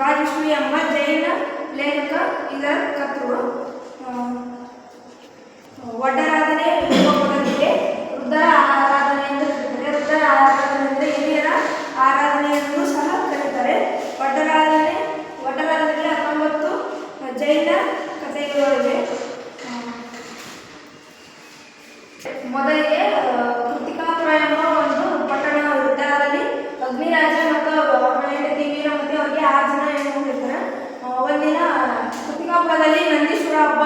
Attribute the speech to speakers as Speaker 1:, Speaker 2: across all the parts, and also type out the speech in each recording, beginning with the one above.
Speaker 1: ರಾಜಶ್ರೀ ಎಂಬ ಜೈನ ಲೇಖಕ, ಇದರ ಕರ್ತೃಗಳು ಒಡ್ಡರಾಧನೆ ಪದವಿಗೆ ವೃದ್ಧರ ಆರಾಧನೆ ಎಂದು ಕರೀತಾರೆ. ವೃದ್ಧರ ಆರಾಧನೆ ಅಂದರೆ ಹಿರಿಯರ ಆರಾಧನೆಯನ್ನು ಸಹ ಕರೀತಾರೆ. ಒಡ್ಡರಾಧನೆ ಒಡ್ಡರಾಧನೆಯಲ್ಲಿ ಹತ್ತೊಂಬತ್ತು ಜೈನ ಕಥೆಗಳಿವೆ. ಮೊದಲಿಗೆ ಕೃತಿಕಾಪುರ ಎಂಬ ಒಂದು ಪಟ್ಟಣ ವೃದ್ಧರಲ್ಲಿ ಅಗ್ನಿರಾಜ ಮತ್ತು ಅವರ ಹೆಂಡತಿ ವೀರಮತಿ ಅವರಿಗೆ ಆರ್ಜಿ ಒಂದಿನ ಕುತ್ತಿಗಾಪುರದಲ್ಲಿ ನಂದೀಶ್ವರ ಹಬ್ಬ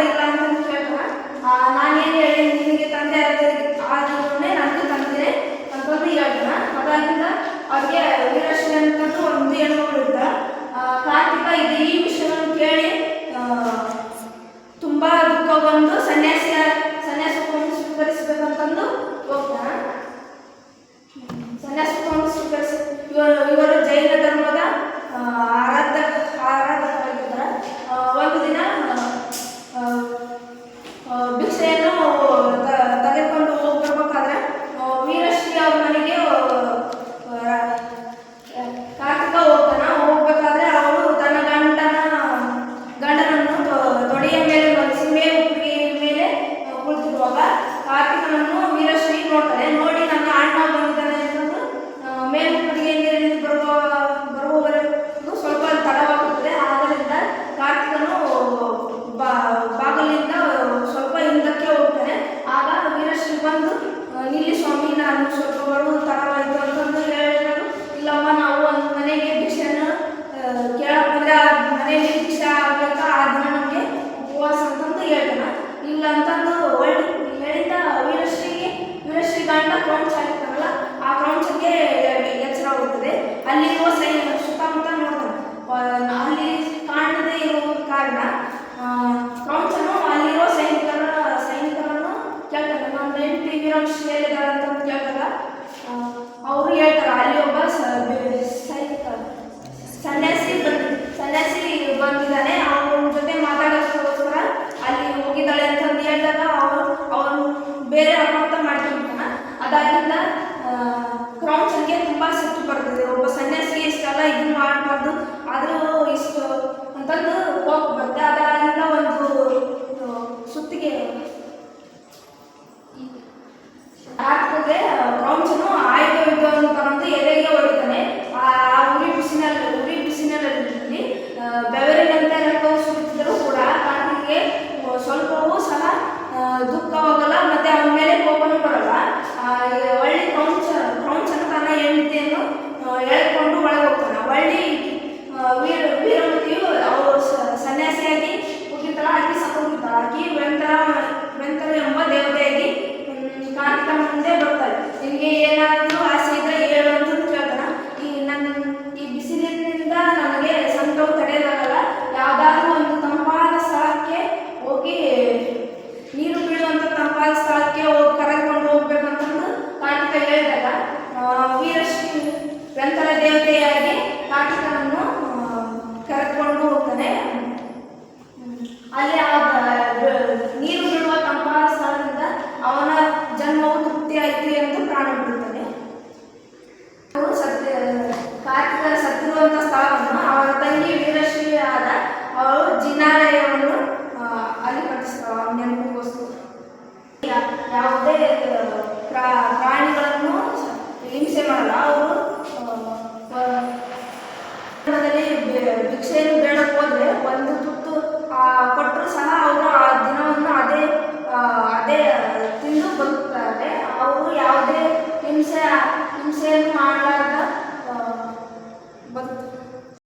Speaker 1: ತಂದೆ ಇಲ್ಲ ಅಂತ ಕೇಳ್ತಾರ ನಾನೇನು ಹೇಳಿ ನಿನಗೆ ತಂದೆ ಆದ್ರೆ ನನಗೂ ತಂದೆ ಅಂತಂದು ಹೇಳ್ತಾನ ಅದಾಗಿಂದ ಅವ್ರಿಗೆ ವೀರಶ್ರೀ ಅಂತಂದು ಒಂದು ಹೆಣ್ಮಗಳು ಇದ್ದ ಕಾರ್ತಿಕ ಇದು ಈ ವಿಷಯವನ್ನು ಕೇಳಿ ತುಂಬಾ ದುಃಖ ಬಂದು ಸನ್ಯಾಸಿಯ ಸನ್ಯಾಸವನ್ನು ಸ್ವೀಕರಿಸಬೇಕಂತಂದು ಹೋಗ್ತಾನ ಸನ್ಯಾಸವನ್ನು ಸ್ವೀಕರಿಸ ಇವರು ಇವರು ಜೈನ ಧರ್ಮದ ಆರಾಧ್ಯ ಕ್ರೌಂಚ್ ಆಗಿರ್ತಾರಲ್ಲ ಆ ಕ್ರೌಂಚಕ್ಕೆ ಎಚ್ಚರ ಹೋಗುತ್ತದೆ ಅಲ್ಲಿರುವ ಸೈನ್ಯ ಸುತ್ತಮುತ್ತ ನೋಡ್ತಾನೆ ಅಲ್ಲಿ ಕಾಣದೇ ಇರುವ ಕಾರಣ ಕ್ರೌಂಚನು ಅಲ್ಲಿರುವ ಸೈನಿಕರ ಸೈನಿಕರನ್ನು ಕೇಳ್ತಾರೆ. ನಮ್ಮ ಎಂಟು ವೀರಾಂಶ ಹೇಳಿದ್ದಾರೆ ಅಂತ ಕೇಳ್ತಾರ. ಅವರು ಹೇಳ್ತಾರೆ, ಅಲ್ಲಿ ಒಬ್ಬ ಸೈನಿಕ ಸನ್ಯಾಸಿ ಬಂದ, ಸನ್ಯಾಸಿ ಬಂದಿದ್ದಾನೆ. ಅವ್ರ ಜೊತೆ ಮಾತಾಡೋದಕ್ಕೋಸ್ಕರ ಅಲ್ಲಿ ಹೋಗಿದ್ದಾಳೆ ಅಂತಂದು ಹೇಳ್ದಾಗ ಅವರು ಅವರು ಬೇರೆ ಅಪ್ಪ ಮಾಡಬಾರ್ದು. ಆದರೂ ಇಷ್ಟು ಅಂತಂದು ಕೋಪ ಬರ್ತಾ ಅದರಿಂದ ಒಂದು ಸುತ್ತಿಗೆ ಹಾಕಿದ್ರೆ ಕೌಂಚನು ಆಯ್ಕೆ ವಿದ್ಯವನ್ನು ತಗೊಂಡು ಎಲೆಗೆ ಹೊಡಿತಾನೆ. ಆ ಉರಿ ಬಿಸಿನಲ್ಲಿ ಉರಿ ಬಿಸಿನಲ್ಲಿ ಬೆವರಿನಂತೆ ಅಂತ ಸುರಿತಿದ್ರು ಕೂಡ. ಕಾಂತಿಗೆ ಸ್ವಲ್ಪವೂ ಸಹ ದುಃಖವಾಗಲ್ಲ, ಮತ್ತೆ ಅವನ ಮೇಲೆ ಕೋಪನೂ ಬರಲ್ಲ. ಆಗಿ ನಾಟಕವನ್ನು ಕರೆದುಕೊಂಡು ಹೋಗ್ತಾನೆ. ಅಲ್ಲಿ ಆ ನೀರು ಬಿಡುವ ತಂಪಾದ ಸ್ಥಳದಿಂದ ಅವನ ಜನ್ಮವು ತೃಪ್ತಿ ಆಯಿತು ಎಂದು ಪ್ರಾಣ ಬಿಡುತ್ತಾನೆ. ಸತ್ಯ ಕಾರ್ತಿಕ ಸತ್ತಿರುವಂತಹ ಸ್ಥಳವನ್ನು, ಅವರ ತಂಗಿ ವೀರಶ್ರೀ ಆದ ಅವರು ಜಿನಾಲಯವನ್ನು ಅಲ್ಲಿ ಕಟ್ಟಿಸ್ತಾವ ನೆನಪಿಗೋಸ್ಕರ. ಯಾವುದೇ ಪ್ರಾಣಿಗಳನ್ನು ಹಿಂಸೆ ಮಾಡಲ್ಲ, ಅವರು ಭಿಕ್ಷೆಯನ್ನು ಬೇಡಕ್ಕೆ ಹೋದ್ರೆ ಒಂದು ತುತ್ತು ಕೊಟ್ಟರು